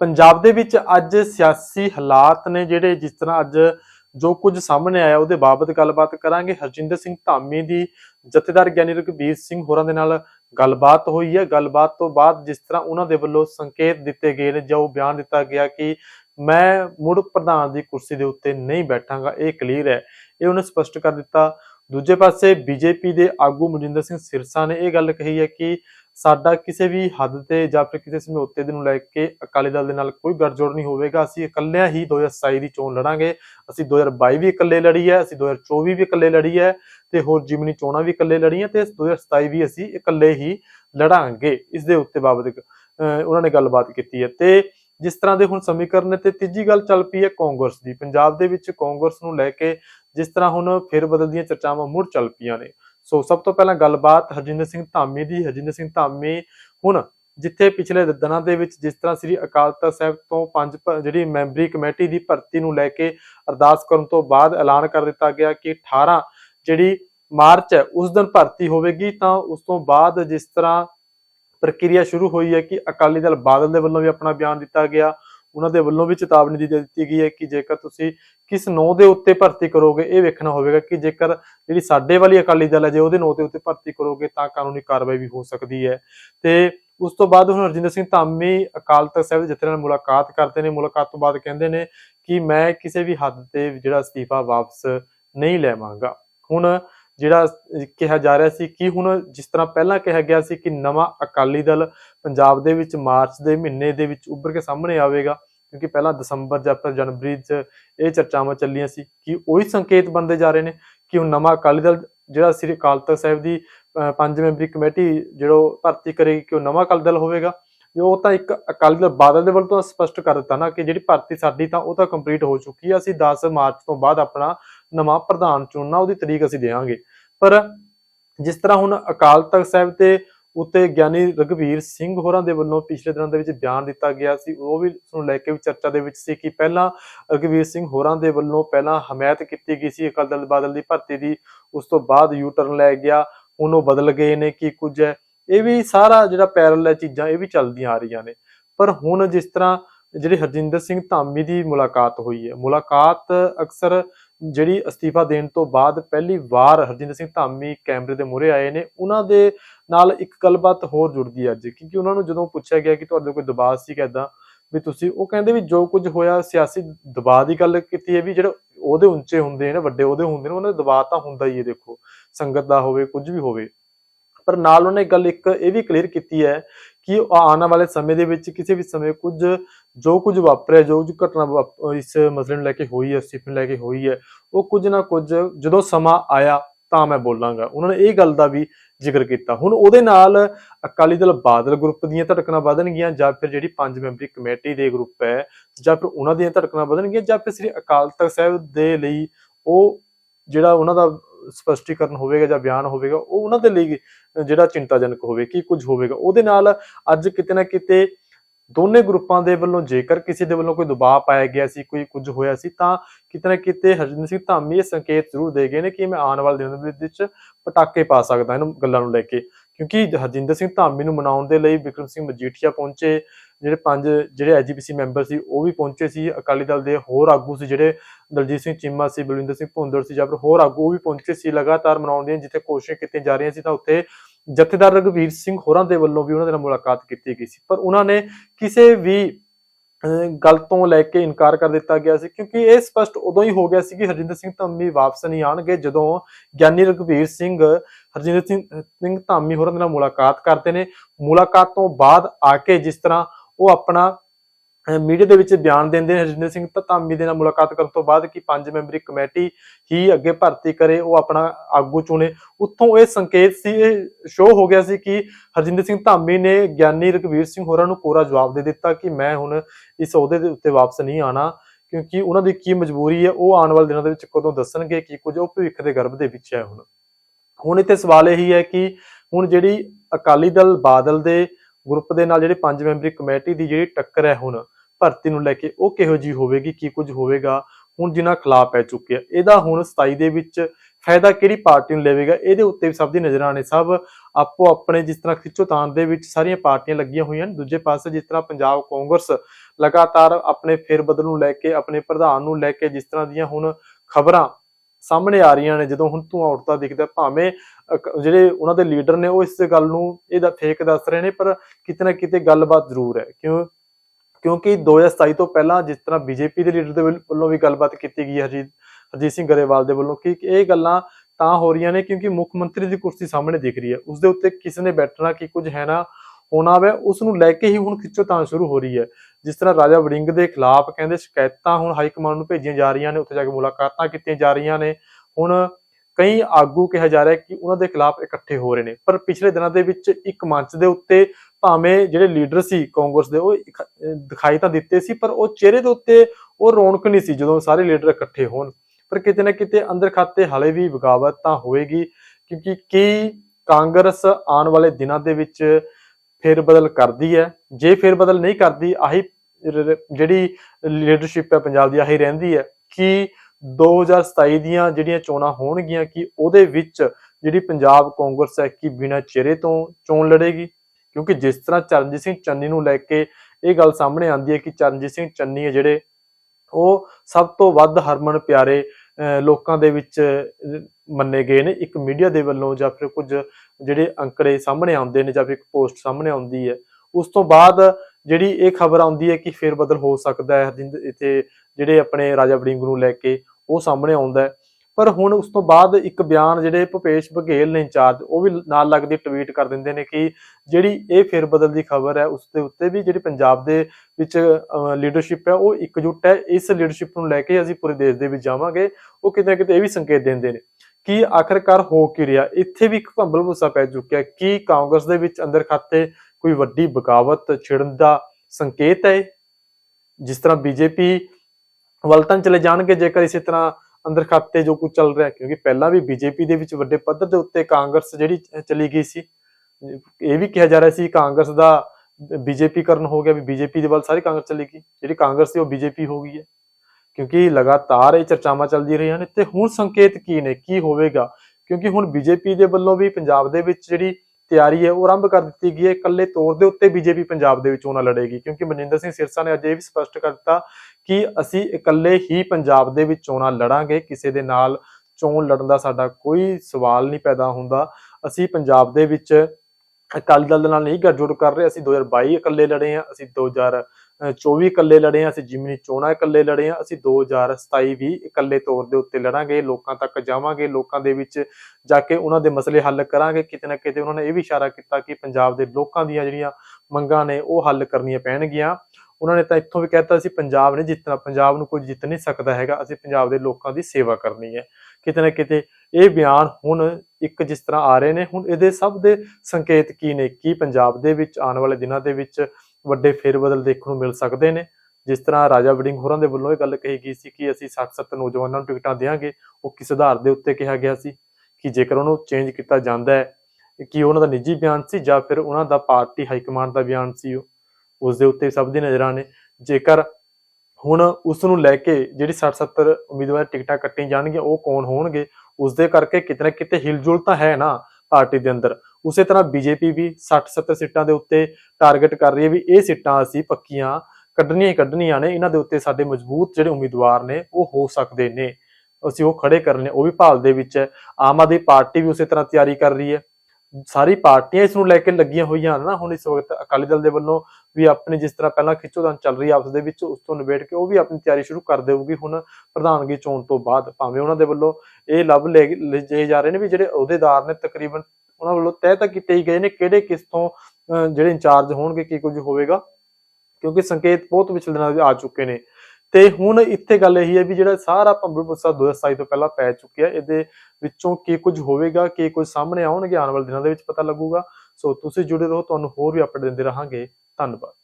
ਪੰਜਾਬ ਦੇ ਵਿੱਚ ਅੱਜ ਸਿਆਸੀ ਹਾਲਾਤ ਨੇ ਜਿਹੜੇ ਜਿਸ ਤਰ੍ਹਾਂ ਅੱਜ ਜੋ ਕੁਝ ਸਾਹਮਣੇ ਆਇਆ ਉਹਦੇ ਬਾਬਤ ਗੱਲਬਾਤ ਕਰਾਂਗੇ। ਹਰਜਿੰਦਰ ਸਿੰਘ ਧਾਮੀ ਦੀ ਜਥੇਦਾਰ ਗਿਆਨੀ ਰਘਬੀਰ ਸਿੰਘ ਹੋਰਾਂ ਦੇ ਨਾਲ ਗੱਲਬਾਤ ਹੋਈ ਹੈ। ਗੱਲਬਾਤ ਤੋਂ ਬਾਅਦ ਜਿਸ ਤਰ੍ਹਾਂ ਉਹਨਾਂ ਦੇ ਵੱਲੋਂ ਸੰਕੇਤ ਦਿੱਤੇ ਗਏ ਨੇ ਜੋ ਬਿਆਨ ਦਿੱਤਾ ਗਿਆ ਕਿ ਮੈਂ ਮੁੜ ਪ੍ਰਧਾਨ ਦੀ ਕੁਰਸੀ ਦੇ ਉੱਤੇ ਨਹੀਂ ਬੈਠਾਂਗਾ, ਇਹ ਕਲੀਅਰ ਹੈ। ਇਹ ਉਹਨੇ ਸਪਸ਼ਟ ਕਰ ਦਿੱਤਾ। ਦੂਜੇ ਪਾਸੇ ਬੀਜੇਪੀ ਦੇ ਆਗੂ ਮਨਜਿੰਦਰ ਸਿੰਘ ਸਿਰਸਾ ਨੇ ਇਹ ਗੱਲ ਕਹੀ ਹੈ ਕਿ ਸਾਡਾ ਕਿਸੇ ਵੀ ਹੱਦ ਤੇ ਜਾਂ ਫਿਰ ਕਿਸੇ ਸਮਝੌਤੇ ਦੇ ਨੂੰ ਲੈ ਕੇ ਅਕਾਲੀ ਦਲ ਦੇ ਨਾਲ ਕੋਈ ਗੱਠਜੋੜ ਨਹੀਂ ਹੋਵੇਗਾ। ਅਸੀਂ ਇਕੱਲਿਆਂ ਹੀ 2027 ਦੀ ਚੋਣ ਲੜਾਂਗੇ। ਅਸੀਂ 2022 ਵੀ ਇਕੱਲੇ ਲੜੀ ਹੈ, ਅਸੀਂ 2024 ਵੀ ਇਕੱਲੇ ਲੜੀ ਹੈ ਤੇ ਹੋਰ ਜਿਮਨੀ ਚੋਣਾਂ ਵੀ ਇਕੱਲੇ ਲੜੀਆਂ ਤੇ 2027 ਵੀ ਅਸੀਂ ਇਕੱਲੇ ਹੀ ਲੜਾਂਗੇ ਇਸ ਦੇ ਉੱਤੇ ਬਾਬਤ, ਅਹ, ਉਹਨਾਂ ਨੇ ਗੱਲਬਾਤ ਕੀਤੀ ਹੈ। ਤੇ ਜਿਸ ਤਰ੍ਹਾਂ ਦੇ ਹੁਣ ਸਮੀਕਰਨ ਨੇ ਤੇ ਤੀਜੀ ਗੱਲ ਚੱਲ ਪਈ ਹੈ ਕਾਂਗਰਸ ਦੀ। ਪੰਜਾਬ ਦੇ ਵਿੱਚ ਕਾਂਗਰਸ ਨੂੰ ਲੈ ਕੇ ਜਿਸ ਤਰ੍ਹਾਂ ਹੁਣ ਫਿਰ ਬਦਲਦੀਆਂ ਚਰਚਾਵਾਂ ਮੁੜ ਚੱਲ ਪਈਆਂ ਨੇ। ਸੋ ਸਭ ਤੋਂ ਪਹਿਲਾਂ ਗੱਲਬਾਤ ਹਰਜਿੰਦਰ ਸਿੰਘ ਧਾਮੀ ਦੀ, ਹਰਜਿੰਦਰ ਸਿੰਘ ਧਾਮੀ ਹੁਣ ਜਿੱਥੇ ਪਿਛਲੇ ਦਿਨਾਂ ਦੇ ਵਿੱਚ ਜਿਸ ਤਰ੍ਹਾਂ ਸ੍ਰੀ ਅਕਾਲ ਤਖਤ ਸਾਹਿਬ ਤੋਂ ਪੰਜ ਜਿਹੜੀ ਮੈਂਬਰੀ ਕਮੇਟੀ ਦੀ ਭਰਤੀ ਨੂੰ ਲੈ ਕੇ ਅਰਦਾਸ ਕਰਨ ਤੋਂ ਬਾਅਦ ਐਲਾਨ ਕਰ ਦਿੱਤਾ ਗਿਆ ਕਿ 18 ਜਿਹੜੀ ਮਾਰਚ ਹੈ, ਉਸ ਦਿਨ ਭਰਤੀ ਹੋਵੇਗੀ, ਤਾਂ ਉਸ ਤੋਂ ਬਾਅਦ ਜਿਸ ਤਰ੍ਹਾਂ ਪ੍ਰਕਿਰਿਆ ਸ਼ੁਰੂ ਹੋਈ ਹੈ ਕਿ ਅਕਾਲੀ ਦਲ ਬਾਦਲ ਦੇ ਵੱਲੋਂ ਵੀ ਆਪਣਾ ਬਿਆਨ ਦਿੱਤਾ ਗਿਆ। ਉਹਨਾਂ ਦੇ ਵੱਲੋਂ ਵੀ ਚੇਤਾਵਨੀ ਦੇ ਦਿੱਤੀ ਗਈ ਹੈ ਕਿ ਜੇਕਰ ਤੁਸੀਂ ਕਿਸ ਨਾਂ ਦੇ ਉੱਤੇ ਭਰਤੀ ਕਰੋਗੇ, ਇਹ ਵੇਖਣਾ ਹੋਵੇਗਾ ਕਿ ਜੇਕਰ ਜਿਹੜੀ ਸਾਡੇ ਵਾਲੀ ਅਕਾਲੀ ਦਲ ਹੈ ਜੇ ਉਹਦੇ ਨਾਂ ਦੇ ਉੱਤੇ ਭਰਤੀ ਕਰੋਗੇ ਤਾਂ ਕਾਨੂੰਨੀ ਕਾਰਵਾਈ ਵੀ ਹੋ ਸਕਦੀ ਹੈ। ਤੇ ਉਸ ਤੋਂ ਬਾਅਦ ਹੁਣ ਹਰਜਿੰਦਰ ਸਿੰਘ ਧਾਮੀ ਅਕਾਲ ਤਖਤ ਸਾਹਿਬ ਦੇ ਜਥੇ ਨਾਲ ਮੁਲਾਕਾਤ ਕਰਦੇ ਨੇ। ਮੁਲਾਕਾਤ ਤੋਂ ਬਾਅਦ ਕਹਿੰਦੇ ਨੇ ਕਿ ਮੈਂ ਕਿਸੇ ਵੀ ਹੱਦ ਤੇ ਜਿਹੜਾ ਅਸਤੀਫਾ ਵਾਪਸ ਨਹੀਂ ਲੈਵਾਂਗਾ। ਹੁਣ ਜਿਹੜਾ ਕਿਹਾ ਜਾ ਰਿਹਾ ਸੀ ਕਿ ਹੁਣ ਜਿਸ ਤਰ੍ਹਾਂ ਪਹਿਲਾਂ ਕਿਹਾ ਗਿਆ ਸੀ ਕਿ ਨਵਾਂ ਅਕਾਲੀ ਦਲ ਪੰਜਾਬ ਦੇ ਵਿੱਚ ਮਾਰਚ ਦੇ ਮਹੀਨੇ ਦੇ ਵਿੱਚ ਉੱਭਰ ਕੇ ਸਾਹਮਣੇ ਆਵੇਗਾ, ਕਿਉਂਕਿ ਪਹਿਲਾਂ ਦਸੰਬਰ ਜਾਂ ਫਿਰ ਜਨਵਰੀ 'ਚ ਇਹ ਚਰਚਾਵਾਂ ਚੱਲੀਆਂ ਸੀ ਕਿ ਉਹੀ ਸੰਕੇਤ ਬਣਦੇ ਜਾ ਰਹੇ ਨੇ ਕਿ ਹੁਣ ਨਵਾਂ ਅਕਾਲੀ ਦਲ ਜਿਹੜਾ ਸ੍ਰੀ ਅਕਾਲ ਤਖਤ ਸਾਹਿਬ ਦੀ, ਅਹ, ਪੰਜ ਮੈਂਬਰੀ ਕਮੇਟੀ ਜਿਹੜਾ ਭਰਤੀ ਕਰੇਗੀ ਕਿ ਉਹ ਨਵਾਂ ਅਕਾਲੀ ਦਲ ਹੋਵੇਗਾ। ਉਹ ਤਾਂ ਇੱਕ ਅਕਾਲੀ ਦਲ ਬਾਦਲ ਦੇ ਵੱਲੋਂ ਤਾਂ ਸਪਸ਼ਟ ਕਰ ਦਿੱਤਾ ਨਾ ਕਿ ਜਿਹੜੀ ਭਰਤੀ ਸਾਡੀ ਤਾਂ ਉਹ ਤਾਂ ਕੰਪਲੀਟ ਹੋ ਚੁੱਕੀ ਹੈ ਅਸੀਂ 10 ਮਾਰਚ ਤੋਂ ਬਾਅਦ ਆਪਣਾ ਨਵਾਂ ਪ੍ਰਧਾਨ ਚੁਣਨਾ, ਉਹਦੀ ਤਰੀਕ ਅਸੀਂ ਦੇਵਾਂਗੇ। ਪਰ ਜਿਸ ਤਰ੍ਹਾਂ ਹੁਣ ਅਕਾਲ ਤਖਤ ਸਾਹਿਬ ਤੇ ਉੱਤੇ ਗਿਆਨੀ ਰਘਵੀਰ ਸਿੰਘ ਹੋਰਾਂ ਦੇ ਵੱਲੋਂ ਪਿਛਲੇ ਦਿਨਾਂ ਦੇ ਵਿੱਚ ਬਿਆਨ ਦਿੱਤਾ ਗਿਆ ਸੀ, ਉਹ ਵੀ ਨੂੰ ਲੈ ਕੇ ਵੀ ਚਰਚਾ ਦੇ ਵਿੱਚ ਸੀ ਕਿ ਪਹਿਲਾਂ ਰਘਵੀਰ ਸਿੰਘ ਹੋਰਾਂ ਦੇ ਵੱਲੋਂ ਪਹਿਲਾਂ ਹਮਾਇਤ ਕੀਤੀ ਗਈ ਸੀ ਅਕਾਲੀ ਦਲ ਬਾਦਲ ਦੀ ਭਰਤੀ ਦੀ, ਉਸ ਤੋਂ ਬਾਅਦ ਯੂ ਟਰਨ ਲੈ ਗਿਆ, ਹੁਣ ਉਹ ਬਦਲ ਗਏ ਨੇ ਕੀ ਕੁਝ ਹੈ। ਇਹ ਵੀ ਸਾਰਾ ਜਿਹੜਾ ਪੈਰਲ ਹੈ ਚੀਜ਼ਾਂ, ਇਹ ਵੀ ਚੱਲਦੀਆਂ ਆ ਰਹੀਆਂ ਨੇ। ਪਰ ਹੁਣ ਜਿਸ ਤਰ੍ਹਾਂ ਜਿਹੜੀ ਹਰਜਿੰਦਰ ਸਿੰਘ ਧਾਮੀ ਦੀ ਮੁਲਾਕਾਤ ਹੋਈ ਹੈ, ਮੁਲਾਕਾਤ ਅਕਸਰ ਜਿਹੜੀ ਅਸਤੀਫਾ ਦੇਣ ਤੋਂ ਬਾਅਦ ਪਹਿਲੀ ਵਾਰ ਹਰਜਿੰਦਰ ਸਿੰਘ ਧਾਮੀ ਕੈਮਰੇ ਦੇ ਮੂਹਰੇ ਆਏ ਨੇ, ਉਹਨਾਂ ਦੇ ਨਾਲ ਇੱਕ ਗੱਲਬਾਤ ਹੋਰ ਜੁੜਦੀ ਹੈ ਅੱਜ, ਕਿਉਂਕਿ ਉਹਨਾਂ ਨੂੰ ਜਦੋਂ ਪੁੱਛਿਆ ਗਿਆ ਕਿ ਤੁਹਾਡੇ ਕੋਈ ਦਬਾਅ ਸੀ ਕਿਦਾਂ, ਵੀ ਤੁਸੀਂ, ਉਹ ਕਹਿੰਦੇ ਵੀ ਜੋ ਕੁਝ ਹੋਇਆ ਸਿਆਸੀ ਦਬਾਅ ਦੀ ਗੱਲ ਕੀਤੀ ਹੈ ਵੀ ਜਿਹੜੇ ਉਹਦੇ ਉੱਚੇ ਹੁੰਦੇ ਨੇ, ਵੱਡੇ ਉਹਦੇ ਹੁੰਦੇ ਨੇ, ਉਹਨਾਂ ਦਾ ਦਬਾਅ ਤਾਂ ਹੁੰਦਾ ਹੀ ਹੈ ਦੇਖੋ, ਸੰਗਤ ਦਾ ਹੋਵੇ, ਕੁਝ ਵੀ ਹੋਵੇ। ਪਰ ਨਾਲ ਉਹਨੇ ਗੱਲ ਇੱਕ ਇਹ ਵੀ ਕਲੀਅਰ ਕੀਤੀ ਹੈ ਕਿ ਆਉਣ ਵਾਲੇ ਸਮੇਂ ਦੇ ਵਿੱਚ ਕਿਸੇ ਵੀ ਸਮੇਂ ਕੁਝ, ਜੋ ਕੁਝ ਵਾਪਰਿਆ, ਜੋ ਕੁਝ ਘਟਨਾ ਇਸ ਮਸਲੇ ਨੂੰ ਲੈ ਕੇ ਹੋਈ ਹੈ ਅਸਤੀਫੇ ਲੈ ਕੇ ਹੋਈ ਹੈ, ਉਹ ਕੁਝ ਨਾ ਕੁਝ ਜਦੋਂ ਸਮਾਂ ਆਇਆ ਤਾਂ ਮੈਂ ਬੋਲਾਂਗਾ। ਉਹਨਾਂ ਨੇ ਇਹ ਗੱਲ ਦਾ ਵੀ ਜ਼ਿਕਰ ਕੀਤਾ। ਹੁਣ ਉਹਦੇ ਨਾਲ ਅਕਾਲੀ ਦਲ ਬਾਦਲ ਗਰੁੱਪ ਦੀਆਂ ਧੜਕਣਾ ਵਧਣਗੀਆਂ ਜਾਂ ਫਿਰ ਜਿਹੜੀ ਪੰਜ ਮੈਂਬਰੀ ਕਮੇਟੀ ਦੇ ਗਰੁੱਪ ਹੈ ਜਾਂ ਫਿਰ ਉਹਨਾਂ ਦੀਆਂ ਧੜਕਣਾ ਵਧਣਗੀਆਂ ਜਾਂ ਫਿਰ ਸ੍ਰੀ ਅਕਾਲ ਤਖਤ ਸਾਹਿਬ ਦੇ ਲਈ ਉਹ ਜਿਹੜਾ ਉਹਨਾਂ ਦਾ ਸਪਸ਼ਟੀਕਰਨ ਹੋਵੇਗਾ ਜਾਂ ਬਿਆਨ ਹੋਵੇਗਾ, ਉਹ ਉਹਨਾਂ ਦੇ ਲਈ ਜਿਹੜਾ ਚਿੰਤਾਜਨਕ ਹੋਵੇ, ਕੀ ਕੁਝ ਹੋਵੇਗਾ। ਉਹਦੇ ਨਾਲ ਅੱਜ ਕਿਤੇ ਨਾ ਕਿਤੇ ਦੋਨੇ ਗਰੁੱਪਾਂ ਦੇ ਵੱਲੋਂ ਜੇਕਰ ਕਿਸੇ ਦੇ ਵੱਲੋਂ ਕੋਈ ਦਬਾਅ ਪਾਇਆ ਗਿਆ ਸੀ, ਕੋਈ ਕੁਝ ਹੋਇਆ ਸੀ, ਤਾਂ ਕਿਤੇ ਨਾ ਕਿਤੇ ਹਰਜਿੰਦਰ ਸਿੰਘ ਧਾਮੀ ਇਹ ਸੰਕੇਤ ਜ਼ਰੂਰ ਦੇ ਗਏ ਨੇ ਕਿ ਮੈਂ ਆਉਣ ਵਾਲੇ ਦਿਨਾਂ ਦੇ ਵਿੱਚ ਪਟਾਕੇ ਪਾ ਸਕਦਾ, ਇਹਨਾਂ ਗੱਲਾਂ ਨੂੰ ਲੈ ਕੇ। ਕਿਉਂਕਿ ਹਰਜਿੰਦਰ ਸਿੰਘ ਧਾਮੀ ਨੂੰ ਮਨਾਉਣ ਦੇ ਲਈ ਵਿਕਰਮ ਸਿੰਘ ਮਜੀਠੀਆ ਪਹੁੰਚੇ ਜਿਹੜੇ ਪੰਜ ਜਿਹੜੇ ਐਜੀਪੀਸੀ ਮੈਂਬਰ ਸੀ, ਉਹ ਵੀ ਪਹੁੰਚੇ ਸੀ। ਅਕਾਲੀ ਦਲ ਦੇ ਹੋਰ ਆਗੂ ਸੀ ਜਿਹੜੇ ਦਲਜੀਤ ਸਿੰਘ ਚੀਮਾ ਸੀ, ਬਲਵਿੰਦਰ ਸਿੰਘ ਭੁੰਦੜ ਸੀ, ਜਾਂ ਫਿਰ ਹੋਰ ਆਗੂ ਵੀ ਪਹੁੰਚੇ ਸੀ ਲਗਾਤਾਰ ਮਨਾਉਣ ਦੀਆਂ, ਜਿੱਥੇ ਕੋਸ਼ਿਸ਼ਾਂ ਕੀਤੀਆਂ ਜਾ ਰਹੀਆਂ ਸੀ, ਤਾਂ ਉੱਥੇ ਜਥੇਦਾਰ ਰਘਵੀਰ ਸਿੰਘ ਹੋਰਾਂ ਦੇ ਵੱਲੋਂ ਵੀ ਉਹਨਾਂ ਦੇ ਨਾਲ ਮੁਲਾਕਾਤ ਕੀਤੀ ਗਈ ਸੀ। ਪਰ ਉਹਨਾਂ ਨੇ ਕਿਸੇ ਵੀ ਗੱਲ ਤੋਂ ਲੈ ਕੇ ਇਨਕਾਰ ਕਰ ਦਿੱਤਾ ਗਿਆ ਸੀ, ਕਿਉਂਕਿ ਇਹ ਸਪਸ਼ਟ ਉਦੋਂ ਹੀ ਹੋ ਗਿਆ ਸੀ ਕਿ ਹਰਜਿੰਦਰ ਸਿੰਘ ਧਾਮੀ ਵਾਪਸ ਨਹੀਂ ਆਣਗੇ ਜਦੋਂ ਗਿਆਨੀ ਰਘਵੀਰ ਸਿੰਘ, ਹਰਜਿੰਦਰ ਸਿੰਘ ਸਿੰਘ ਧਾਮੀ ਹੋਰਾਂ ਦੇ ਨਾਲ ਮੁਲਾਕਾਤ ਕਰਦੇ ਨੇ। ਮੁਲਾਕਾਤ ਤੋਂ ਬਾਅਦ ਆ ਕੇ ਜਿਸ ਤਰ੍ਹਾਂ ਉਹ ਆਪਣਾ ਮੀਡੀਆ ਦੇ ਵਿੱਚ ਬਿਆਨ ਦਿੰਦੇ ਨੇ ਹਰਜਿੰਦਰ ਸਿੰਘ ਧਾਮੀ ਦੇ ਨਾਲ ਮੁਲਾਕਾਤ ਕਰਨ ਤੋਂ ਬਾਅਦ ਕਿ ਪੰਜ ਮੈਂਬਰੀ ਕਮੇਟੀ ਹੀ ਅੱਗੇ ਭਰਤੀ ਕਰੇ, ਉਹ ਆਪਣਾ ਆਗੂ ਚੁਣੇ। ਉੱਥੋਂ ਇਹ ਸੰਕੇਤ ਸੀ, ਇਹ ਸ਼ੋਅ ਹੋ ਗਿਆ ਸੀ ਕਿ ਹਰਜਿੰਦਰ ਸਿੰਘ ਧਾਮੀ ਨੇ ਗਿਆਨੀ ਰਘਵੀਰ ਸਿੰਘ ਹੋਰਾਂ ਨੂੰ ਕੋਰਾ ਜਵਾਬ ਦੇ ਦਿੱਤਾ ਕਿ ਮੈਂ ਹੁਣ ਇਸ ਅਹੁਦੇ ਦੇ ਉੱਤੇ ਵਾਪਸ ਨਹੀਂ ਆਣਾ, ਕਿਉਂਕਿ ਉਹਨਾਂ ਦੀ ਕੀ ਮਜਬੂਰੀ ਹੈ, ਉਹ ਆਉਣ ਵਾਲੇ ਦਿਨਾਂ ਦੇ ਵਿੱਚ ਕਦੋਂ ਦੱਸਣਗੇ ਕਿ ਕੁਝ ਉਹ ਭਵਿੱਖ ਦੇ ਗਰਭ ਦੇ ਵਿੱਚ ਹੈ ਹੁਣ। ਹੁਣ ਇੱਥੇ ਸਵਾਲ ਇਹੀ ਹੈ ਕਿ ਹੁਣ ਜਿਹੜੀ ਅਕਾਲੀ ਦਲ ਬਾਦਲ ਦੇ ਗਰੁੱਪ ਦੇ ਨਾਲ ਜਿਹੜੀ ਪੰਜ ਮੈਂਬਰੀ ਕਮੇਟੀ ਦੀ ਜਿਹੜੀ ਟੱਕਰ ਹੈ ਹੁਣ, ਭਰਤੀ ਨੂੰ ਲੈ ਕੇ, ਉਹ ਕਿਹੋ ਜੀ ਹੋਵੇਗੀ, ਕੀ ਕੁਝ ਹੋਵੇਗਾ, ਹੁਣ ਜਿਨ੍ਹਾਂ ਖਿਲਾਫ ਪੈ ਚੁੱਕੇ ਇਹਦਾ ਹੁਣ 27 ਦੇ ਵਿੱਚ ਫਾਇਦਾ ਕਿਹੜੀ ਪਾਰਟੀ ਨੂੰ ਲਵੇਗਾ, ਇਹਦੇ ਉੱਤੇ ਵੀ ਸਭ ਦੀ ਨਜ਼ਰਾਂ ਨੇ ਸਭ ਆਪੋ ਆਪਣੇ ਜਿਸ ਤਰ੍ਹਾਂ ਖਿੱਚੋਤਾਣ ਦੇ ਵਿੱਚ ਸਾਰੀਆਂ ਪਾਰਟੀਆਂ ਲੱਗੀਆਂ ਹੋਈਆਂ ਹਨ ਦੂਜੇ ਪਾਸੇ ਜਿਸ ਤਰ੍ਹਾਂ ਪੰਜਾਬ ਕਾਂਗਰਸ ਲਗਾਤਾਰ ਆਪਣੇ ਫੇਰ ਬਦਲ ਨੂੰ ਲੈ ਕੇ, ਆਪਣੇ ਪ੍ਰਧਾਨ ਨੂੰ ਲੈ ਕੇ ਜਿਸ ਤਰ੍ਹਾਂ ਦੀਆਂ ਹੁਣ ਖਬਰਾਂ ਸਾਹਮਣੇ ਆ ਰਹੀਆਂ ਨੇ, ਜਦੋਂ ਹੁਣ ਧੂੰਆਂ ਉੱਠਦਾ ਦਿਖਦਾ, ਭਾਵੇਂ ਜਿਹੜੇ ਉਹਨਾਂ ਦੇ ਲੀਡਰ ਨੇ ਉਹ ਇਸ ਗੱਲ ਨੂੰ, ਇਹਦਾ ਫੇਕ ਦੱਸ ਰਹੇ ਨੇ, ਪਰ ਕਿਤੇ ਨਾ ਕਿਤੇ ਗੱਲਬਾਤ ਜ਼ਰੂਰ ਹੈ। ਕਿਉਂ, ਕਿਉਂਕਿ 2027 ਤੋਂ ਪਹਿਲਾਂ ਜਿਸ ਤਰ੍ਹਾਂ ਬੀਜੇਪੀ ਦੇ ਲੀਡਰ ਦੇ ਵੱਲੋਂ ਵੀ ਗੱਲਬਾਤ ਕੀਤੀ ਗਈ ਹਰਜੀਤ ਹਰਜੀਤ ਸਿੰਘ ਗਰੇਵਾਲ ਦੇ ਵੱਲੋਂ, ਕਿ ਇਹ ਗੱਲਾਂ ਤਾਂ ਹੋ ਰਹੀਆਂ ਨੇ ਕਿਉਂਕਿ ਮੁੱਖ ਮੰਤਰੀ ਦੀ ਕੁਰਸੀ ਸਾਹਮਣੇ ਦਿਖ ਰਹੀ ਹੈ। ਉਸ ਦੇ ਉੱਤੇ ਕਿਸ ਨੇ ਬੈਠਣਾ ਕੀ ਕੁਝ ਹੈ ਨਾ ਹੋਣਾ ਵੈ, ਉਸ ਨੂੰ ਲੈ ਕੇ ਹੀ ਹੁਣ ਖਿੱਚੋ ਤਾਂ ਸ਼ੁਰੂ ਹੋ ਰਹੀ ਹੈ। ਜਿਸ ਤਰ੍ਹਾਂ ਰਾਜਾ ਵੜਿੰਗ ਦੇ ਖਿਲਾਫ ਕਹਿੰਦੇ ਸ਼ਿਕਾਇਤਾਂ ਹੁਣ ਹਾਈ ਕਮਾਂਡ ਨੂੰ ਭੇਜੀਆਂ ਜਾ ਰਹੀਆਂ ਨੇ, ਉੱਥੇ ਜਾ ਕੇ ਮੁਲਾਕਾਤਾਂ ਕੀਤੀਆਂ ਜਾ ਰਹੀਆਂ ਨੇ। ਹੁਣ ਕਈ ਆਗੂ ਕਿਹਾ ਜਾ ਰਿਹਾ ਕਿ ਉਹਨਾਂ ਦੇ ਖਿਲਾਫ ਇਕੱਠੇ ਹੋ ਰਹੇ ਨੇ। ਪਰ ਪਿਛਲੇ ਦਿਨਾਂ ਦੇ ਵਿੱਚ ਇੱਕ ਮੰਚ ਦੇ ਉੱਤੇ ਭਾਵੇਂ ਜਿਹੜੇ ਲੀਡਰ ਸੀ ਕਾਂਗਰਸ ਦੇ, ਉਹ ਦਿਖਾਈ ਤਾਂ ਦਿੱਤੇ ਸੀ, ਪਰ ਉਹ ਚਿਹਰੇ ਦੇ ਉੱਤੇ ਉਹ ਰੌਣਕ ਨਹੀਂ ਸੀ ਜਦੋਂ ਸਾਰੇ ਲੀਡਰ ਇਕੱਠੇ ਹੋਣ। ਪਰ ਕਿਤੇ ਨਾ ਕਿਤੇ ਅੰਦਰ ਖਾਤੇ ਹਲੇ ਵੀ ਬਗਾਵਤ ਤਾਂ ਹੋਏਗੀ, ਕਿਉਂਕਿ ਕੀ ਕਾਂਗਰਸ ਆਉਣ ਵਾਲੇ ਦਿਨਾਂ ਦੇ ਵਿੱਚ ਫੇਰ ਬਦਲ ਕਰਦੀ ਹੈ? ਜੇ ਫੇਰ ਬਦਲ ਨਹੀਂ ਕਰਦੀ, ਆਹੀ ਜਿਹੜੀ ਲੀਡਰਸ਼ਿਪ ਹੈ ਪੰਜਾਬ ਦੀ, ਆਹੀ ਰਹਿੰਦੀ ਹੈ। ਕਿ 2027 ਦੀਆਂ ਜਿਹੜੀਆਂ ਚੋਣਾਂ ਹੋਣਗੀਆਂ ਕਿ ਉਹਦੇ ਵਿੱਚ ਜਿਹੜੀ ਪੰਜਾਬ ਕਾਂਗਰਸ ਹੈ ਕਿ ਬਿਨਾਂ ਚਿਹਰੇ ਤੋਂ ਚੋਣ ਲੜੇਗੀ? ਕਿਉਂਕਿ ਜਿਸ ਤਰ੍ਹਾਂ ਚਰਨਜੀਤ ਸਿੰਘ ਚੰਨੀ ਨੂੰ ਲੈ ਕੇ ਇਹ ਗੱਲ ਸਾਹਮਣੇ ਆਉਂਦੀ ਹੈ ਕਿ ਚਰਨਜੀਤ ਸਿੰਘ ਚੰਨੀ ਹੈ ਜਿਹੜੇ, ਉਹ ਸਭ ਤੋਂ ਵੱਧ ਹਰਮਨ ਪਿਆਰੇ, ਅਹ, ਲੋਕਾਂ ਦੇ ਵਿੱਚ ਮੰਨੇ ਗਏ ਨੇ। ਇੱਕ ਮੀਡੀਆ ਦੇ ਵੱਲੋਂ ਜਾਂ ਫਿਰ ਕੁਝ ਜਿਹੜੇ ਅੰਕੜੇ ਸਾਹਮਣੇ ਆਉਂਦੇ ਨੇ ਜਾਂ ਫਿਰ ਇੱਕ ਪੋਸਟ ਸਾਹਮਣੇ ਆਉਂਦੀ ਹੈ। ਉਸ ਤੋਂ ਬਾਅਦ ਜਿਹੜੀ ਇਹ ਖਬਰ ਆਉਂਦੀ ਹੈ ਕਿ ਫੇਰ ਬਦਲ ਹੋ ਸਕਦਾ ਹੈ ਇੱਥੇ ਜਿਹੜੇ ਆਪਣੇ ਰਾਜਾ ਵੜਿੰਗ ਨੂੰ ਲੈ ਕੇ ਉਹ ਸਾਹਮਣੇ ਆਉਂਦਾ ਪਰ ਹੁਣ ਉਸ ਤੋਂ ਬਾਅਦ ਇੱਕ ਬਿਆਨ ਜਿਹੜੇ ਭੁਪੇਸ਼ ਬਘੇਲ ਨੇ ਇੰਚਾਰਜ, ਉਹ ਵੀ ਨਾਲ ਲੱਗਦੀ ਟਵੀਟ ਕਰ ਦਿੰਦੇ ਨੇ ਕਿ ਜਿਹੜੀ ਇਹ ਫੇਰ ਬਦਲ ਦੀ ਖਬਰ ਹੈ, ਉਸ ਦੇ ਉੱਤੇ ਵੀ ਜਿਹੜੀ ਪੰਜਾਬ ਦੇ ਵਿੱਚ ਲੀਡਰਸ਼ਿਪ ਹੈ, ਉਹ ਇਕਜੁੱਟ ਹੈ। ਇਸ ਲੀਡਰਸ਼ਿਪ ਨੂੰ ਲੈ ਕੇ ਅਸੀਂ ਪੂਰੇ ਦੇਸ਼ ਦੇ ਵਿੱਚ ਜਾਵਾਂਗੇ। ਉਹ ਕਿਤੇ ਨਾ ਕਿਤੇ ਇਹ ਵੀ ਸੰਕੇਤ ਦਿੰਦੇ ਨੇ ਕਿ ਆਖਰਕਾਰ ਹੋ ਕੀ ਰਿਹਾ? ਇੱਥੇ ਵੀ ਇੱਕ ਭੰਬਲ ਭੁੱਸਾ ਪੈ ਚੁੱਕਿਆ ਕਿ ਕਾਂਗਰਸ ਦੇ ਵਿੱਚ ਅੰਦਰ ਖਾਤੇ ਕੋਈ ਵੱਡੀ ਬਗਾਵਤ ਛਿੜਨ ਦਾ ਸੰਕੇਤ ਹੈ? ਇਹ? ਜਿਸ ਤਰ੍ਹਾਂ ਬੀਜੇਪੀ ਵੱਲ ਚਲੇ ਜਾਣਗੇ, ਜੇਕਰ ਇਸੇ ਤਰ੍ਹਾਂ ਅੰਦਰ ਖਾਤੇ ਜੋ ਕੁਝ ਚੱਲ ਰਿਹਾ, ਕਿਉਂਕਿ ਪਹਿਲਾਂ ਵੀ ਬੀਜੇਪੀ ਦੇ ਵਿੱਚ ਵੱਡੇ ਪੱਧਰ ਦੇ ਉੱਤੇ ਕਾਂਗਰਸ ਜਿਹੜੀ ਚਲੀ ਗਈ ਸੀ। ਇਹ ਵੀ ਕਿਹਾ ਜਾ ਰਿਹਾ ਸੀ, ਕਾਂਗਰਸ ਦਾ ਬੀਜੇਪੀ ਕਰਨ ਹੋ ਗਿਆ ਵੀ ਬੀਜੇਪੀ ਦੇ ਵੱਲ ਸਾਰੀ ਕਾਂਗਰਸ ਚਲੀ ਗਈ। ਜਿਹੜੀ ਕਾਂਗਰਸ ਸੀ, ਉਹ ਬੀਜੇਪੀ ਹੋ ਗਈ ਹੈ। ਕਿਉਂਕਿ ਲਗਾਤਾਰ ਇਹ ਚਰਚਾਵਾਂ ਚੱਲਦੀ ਰਹੀਆਂ ਨੇ। ਤੇ ਹੁਣ ਸੰਕੇਤ ਕੀ ਨੇ? ਕੀ ਹੋਵੇਗਾ? ਕਿਉਂਕਿ ਹੁਣ ਬੀਜੇਪੀ ਦੇ ਵੱਲੋਂ ਵੀ ਪੰਜਾਬ ਦੇ ਵਿੱਚ ਜਿਹੜੀ ਤਿਆਰੀ ਹੈ, ਉਹ ਆਰੰਭ ਕਰ ਦਿੱਤੀ ਗਈ ਹੈ, ਇਕੱਲੇ ਤੌਰ ਦੇ ਉੱਤੇ ਬੀਜੇਪੀ ਪੰਜਾਬ ਦੇ ਵਿੱਚ ਚੋਣਾਂ ਲੜੇਗੀ, ਕਿਉਂਕਿ ਮਨਜਿੰਦਰ ਸਿੰਘ ਸਿਰਸਾ ਨੇ ਅੱਜ ਇਹ ਵੀ ਸਪਸ਼ਟ ਕਰ ਦਿੱਤਾ ਕਿ ਅਸੀਂ ਇਕੱਲੇ ਹੀ ਪੰਜਾਬ ਦੇ ਵਿੱਚ ਚੋਣਾਂ ਲੜਾਂਗੇ, ਕਿਸੇ ਦੇ ਨਾਲ ਚੋਣ ਲੜਨ ਦਾ ਸਾਡਾ ਕੋਈ ਸਵਾਲ ਨਹੀਂ ਪੈਦਾ ਹੁੰਦਾ। ਅਸੀਂ ਪੰਜਾਬ ਦੇ ਵਿੱਚ ਅਕਾਲੀ ਦਲ ਦੇ ਨਾਲ ਨਹੀਂ ਗੱਠਜੋੜ ਕਰ ਰਹੇ, ਅਸੀਂ 2022 ਇਕੱਲੇ ਲੜੇ ਹਾਂ, ਅਸੀਂ 2024 ਇਕੱਲੇ ਲੜੇ ਹਾਂ, ਅਸੀਂ ਜਿਮਨੀ ਚੋਣਾਂ ਇਕੱਲੇ ਲੜੇ ਹਾਂ, ਅਸੀਂ 2027 ਵੀ ਇਕੱਲੇ ਤੌਰ ਦੇ ਉੱਤੇ ਲੜਾਂਗੇ, ਲੋਕਾਂ ਤੱਕ ਜਾਵਾਂਗੇ, ਲੋਕਾਂ ਦੇ ਵਿੱਚ ਜਾ ਕੇ ਉਹਨਾਂ ਦੇ ਮਸਲੇ ਹੱਲ ਕਰਾਂਗੇ, ਕਿਤੇ ਨਾ ਕਿਤੇ ਉਹਨਾਂ ਨੇ ਇਹ ਵੀ ਇਸ਼ਾਰਾ ਕੀਤਾ ਕਿ ਪੰਜਾਬ ਦੇ ਲੋਕਾਂ ਦੀਆਂ ਜਿਹੜੀਆਂ ਮੰਗਾਂ ਨੇ ਉਹ ਹੱਲ ਕਰਨੀਆਂ ਪੈਣਗੀਆਂ। ਉਹਨਾਂ ਨੇ ਤਾਂ ਇੱਥੋਂ ਵੀ ਕਹਿਤਾ ਸੀ, ਪੰਜਾਬ ਨੇ ਜਿੱਤਣਾ, ਪੰਜਾਬ ਨੂੰ ਕੋਈ ਜਿੱਤ ਨਹੀਂ ਸਕਦਾ ਹੈਗਾ, ਅਸੀਂ ਪੰਜਾਬ ਦੇ ਲੋਕਾਂ ਦੀ ਸੇਵਾ ਕਰਨੀ ਹੈ। ਕਿਤੇ ਨਾ ਕਿਤੇ ਇਹ ਬਿਆਨ ਹੁਣ ਇੱਕ ਜਿਸ ਤਰ੍ਹਾਂ ਆ ਰਹੇ ਨੇ, ਹੁਣ ਇਹਦੇ ਸਭ ਦੇ ਸੰਕੇਤ ਕੀ ਨੇ? ਕੀ ਪੰਜਾਬ ਦੇ ਵਿੱਚ ਆਉਣ ਵਾਲੇ ਦਿਨਾਂ ਦੇ ਵਿੱਚ ਵੱਡੇ ਫੇਰਬਦਲ ਦੇਖਣ ਨੂੰ ਮਿਲ ਸਕਦੇ ਨੇ। ਜਿਸ ਤਰ੍ਹਾਂ ਰਾਜਾ ਵੜਿੰਗ ਹੋਰਾਂ ਦੇ ਵੱਲੋਂ ਇਹ ਗੱਲ ਕਹੀ ਗਈ ਸੀ ਕਿ ਅਸੀਂ 60-70 ਨੌਜਵਾਨਾਂ ਨੂੰ ਟਿਕਟਾਂ ਦੇਵਾਂਗੇ ਉਹ ਕਿਸ ਆਧਾਰ ਦੇ ਉੱਤੇ ਕਿਹਾ ਗਿਆ ਸੀ ਕਿ ਜੇਕਰ ਉਹਨੂੰ ਚੇਂਜ ਕੀਤਾ ਜਾਂਦਾ ਹੈ, ਕਿ ਉਹਨਾਂ ਦਾ ਨਿੱਜੀ ਬਿਆਨ ਸੀ ਜਾਂ ਫਿਰ ਉਹਨਾਂ ਦਾ ਪਾਰਟੀ ਹਾਈ ਕਮਾਂਡ ਦਾ ਬਿਆਨ ਸੀ ਉਹ? ਉਸ ਦੇ ਉੱਤੇ ਸਭ ਦੀ ਨਜ਼ਰਾਂ ਨੇ। ਜੇਕਰ ਹੁਣ ਉਸ ਨੂੰ ਲੈ ਕੇ ਜਿਹੜੀ 60-70 ਉਮੀਦਵਾਰ ਟਿਕਟਾਂ ਕੱਟੀਆਂ ਜਾਣਗੀਆਂ, ਉਹ ਕੌਣ ਹੋਣਗੇ? ਉਸ ਦੇ ਕਰਕੇ ਕਿਤੇ ਨਾ ਕਿਤੇ ਹਿਲਜੁਲ ਤਾਂ ਹੈ ਨਾ। ਪਾਰਟੀ ਦੇ ਅੰਦਰ। ਉਸੇ ਤਰ੍ਹਾਂ ਬੀਜੇਪੀ ਵੀ 60-70 ਸੀਟਾਂ ਦੇ ਉੱਤੇ ਟਾਰਗੇਟ ਕਰ ਰਹੀ ਹੈ ਵੀ ਇਹ ਸੀਟਾਂ ਅਸੀਂ ਪੱਕੀਆਂ ਕੱਢਣੀਆਂ ਹੀ ਕੱਢਣੀਆਂ ਨੇ। ਇਹਨਾਂ ਦੇ ਉੱਤੇ ਸਾਡੇ ਮਜ਼ਬੂਤ ਜਿਹੜੇ ਉਮੀਦਵਾਰ ਨੇ, ਉਹ ਹੋ ਸਕਦੇ ਨੇ। ਅਸੀਂ ਉਹ ਖੜੇ ਕਰਨੇ, ਉਹ ਵੀ ਭਾਲ ਦੇ ਵਿੱਚ ਹੈ। ਆਮ ਆਦਮੀ ਪਾਰਟੀ ਵੀ ਉਸੇ ਤਰ੍ਹਾਂ ਤਿਆਰੀ ਕਰ ਰਹੀ ਹੈ। ਸਾਰੀ ਪਾਰਟੀਆਂ ਇਸ ਨੂੰ ਲੈ ਕੇ ਲੱਗੀਆਂ ਹੋਈਆਂ ਹਨ ਨਾ। ਹੁਣ ਇਸ ਵਕਤ ਅਕਾਲੀ ਦਲ ਦੇ ਵੱਲੋਂ ਵੀ ਆਪਣੀ ਜਿਸ ਤਰ੍ਹਾਂ ਪਹਿਲਾਂ ਖਿੱਚੋਤਾਣ ਚੱਲ ਰਹੀ ਆਪਸ ਦੇ ਵਿੱਚ ਉਸ ਤੋਂ ਨਿਬੇੜ ਕੇ ਉਹ ਵੀ ਆਪਣੀ ਤਿਆਰੀ ਸ਼ੁਰੂ ਕਰ ਦੇਊਗੀ ਹੁਣ ਪ੍ਰਧਾਨਗੀ ਚੋਣ ਤੋਂ ਬਾਅਦ। ਭਾਵੇਂ ਉਹਨਾਂ ਦੇ ਵੱਲੋਂ ਇਹ ਲੱਭ ਲੈ ਲਏ ਜਾ ਰਹੇ ਨੇ ਵੀ ਜਿਹੜੇ ਅਹੁਦੇਦਾਰ ਨੇ ਤਕਰੀਬਨ ਉਹਨਾਂ ਵੱਲੋਂ ਤੈਅ ਤਾਂ ਕੀਤੇ ਹੀ ਗਏ ਨੇ ਕਿਹੜੇ ਕਿਸ ਤੋਂ ਜਿਹੜੇ ਇੰਚਾਰਜ ਹੋਣਗੇ, ਕੀ ਕੁਝ ਹੋਵੇਗਾ। ਕਿਉਂਕਿ ਸੰਕੇਤ ਬਹੁਤ ਪਿਛਲੇ ਦਿਨਾਂ ਦੇ ਆ ਚੁੱਕੇ ਨੇ। ਤੇ ਹੁਣ ਇੱਥੇ ਗੱਲ ਇਹੀ ਹੈ ਵੀ ਜਿਹੜਾ ਸਾਰਾ ਭੰਬਲ ਪੁੱਸਾ 2027 ਤੋਂ ਪਹਿਲਾਂ ਪੈ ਚੁੱਕਿਆ ਇਹਦੇ ਵਿੱਚੋਂ ਕੀ ਕੁਝ ਹੋਵੇਗਾ, ਕੀ ਕੁਝ ਸਾਹਮਣੇ ਆਉਣਗੇ ਆਉਣ ਵਾਲੇ ਦਿਨਾਂ ਦੇ ਵਿੱਚ ਪਤਾ ਲੱਗੂਗਾ। ਸੋ ਤੁਸੀਂ ਜੁੜੇ ਰਹੋ, ਤੁਹਾਨੂੰ ਹੋਰ ਵੀ ਅਪਡੇਟ ਦਿੰਦੇ ਰਹਾਂਗੇ। ਧੰਨਵਾਦ।